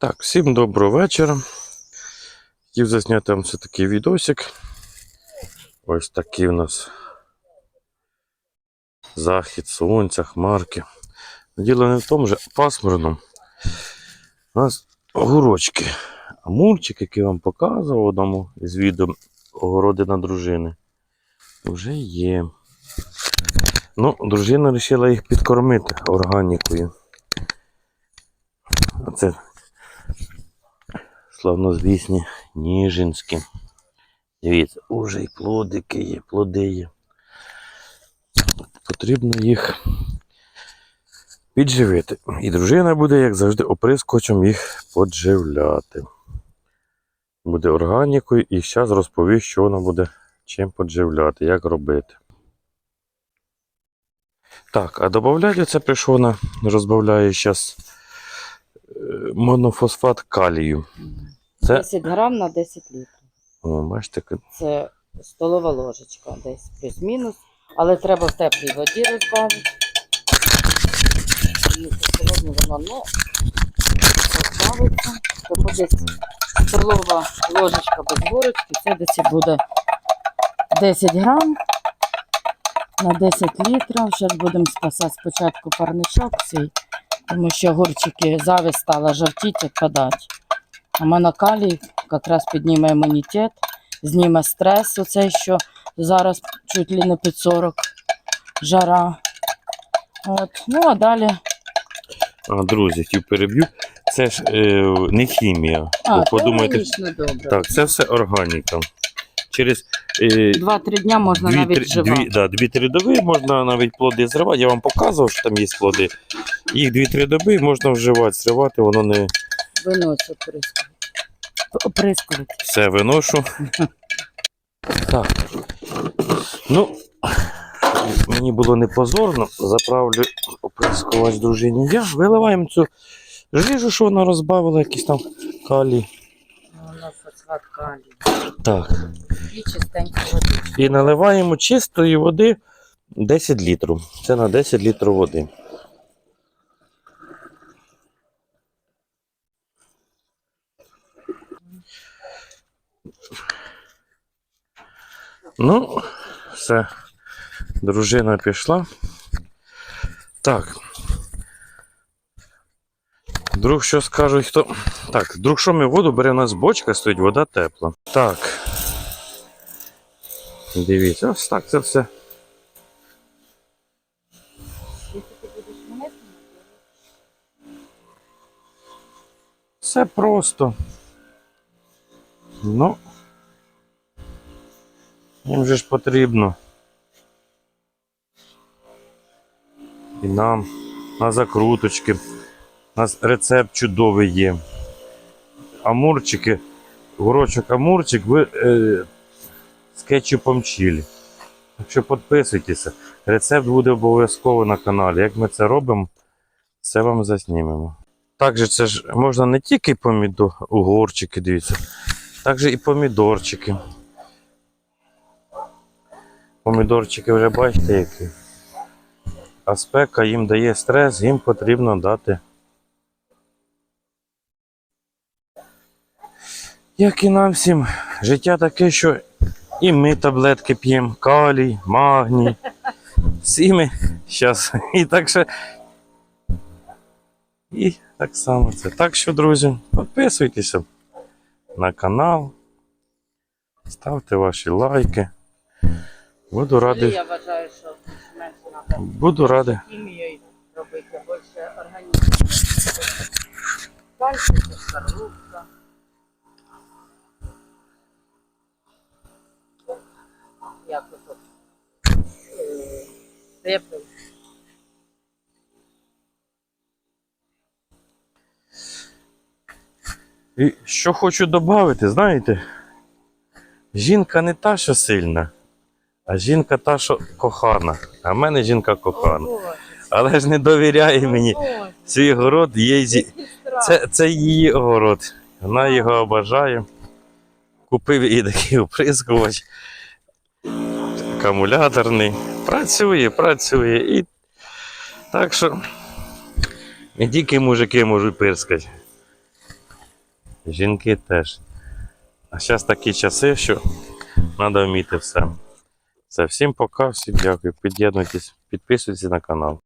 Так, всім доброго вечора. Хотів засняти вам все такий відосик. Ось такий у нас захід сонця, хмарки. Діло не в тому, що пасмурно. У нас огурочки. А мульчик, який я вам показував одному із відео огородина дружини, вже є. Ну, дружина вирішила їх підкормити органікою. А це славнозвісні Ніжинські. Дивіться, уже і плодики є, плоди є. Потрібно їх підживити. І дружина буде, як завжди, оприскочем їх подживляти. Буде органікою і зараз розповість, що вона буде чим подживляти, як робити. Так, а додати це прийшов на розбавляю зараз монофосфат калію. Це, 10 грам на 10 літрів. о, бачите, Це столова ложечка, десь плюс-мінус. Але треба в теплій воді розбавити. І сьогодні воно не розбавиться. Тому десь столова ложечка без горочки, це десь буде 10 грам на 10 літрів. Зараз будемо спасати спочатку парничок цей, тому що горчики завість стала жовтіти, як подать. А монокалій якраз підніме імунітет, зніме стрес, оцей, що зараз чуть ли не під 40 жара. От. Ну а далі. а, друзі, хотів переб'ю. Це ж е, не хімія. А, Ви це добре. так, це все органіка. Через е, Два-три дня можна навіть три, вживати. дві, да, дві-три доби можна навіть плоди зривати. Я вам показував, що там є плоди. Їх дві-три доби можна вживати, зривати, воно не Виносять оприскувати. Все виношу. Так. Ну, мені було не позорно, заправлю оприскувач дружині. Я виливаємо цю жижу, що вона розбавила, якийсь там калій. Воно фосфат калію. Так. І чистенько води. І наливаємо чистої води 10 літрів. Це на 10 літрів води. Ну, все. Дружина пішла. Так. Друг, що скажуть, хто. Так, друг, що ми воду бере у нас бочка, стоїть вода тепла. Так. Дивіться, ось так це все. Все просто. Ну. Їм же ж потрібно. І нам на закруточки. У нас рецепт чудовий є. Амурчики, горочок амурчик ви, е, з кетчупом чилі. Так що підписуйтеся. Рецепт буде обов'язково на каналі. Як ми це робимо, це вам заснімемо. Також це ж можна не тільки помідор, угорчики, дивіться, також і помідорчики. Помідорчики вже бачите які. А спека їм дає стрес, їм потрібно дати. Як і нам всім, життя таке, що і ми таблетки п'ємо, калій, магній. Всі ми зараз. І так що і так само це. Так що, друзі, підписуйтеся на канал, ставте ваші лайки. Буду радий, Я вважаю, що менше треба буду радий. хімією робити, більше органічно. Дальше це скорлупка. Як ото? Е, І що хочу додати, знаєте, жінка не та, що сильна, а жінка та, що кохана. А в мене жінка кохана. Але ж не довіряє мені. Свій город є. зі- Це, це її огород. Вона його обожає. Купив їй такий оприскувач. Акумуляторний. Працює, працює. І... Так що не тільки мужики можуть пирскати. жінки теж. А зараз такі часи, що треба вміти все. Все, всім пока, всім дякую. Під'єднуйтесь, підписуйтесь на канал.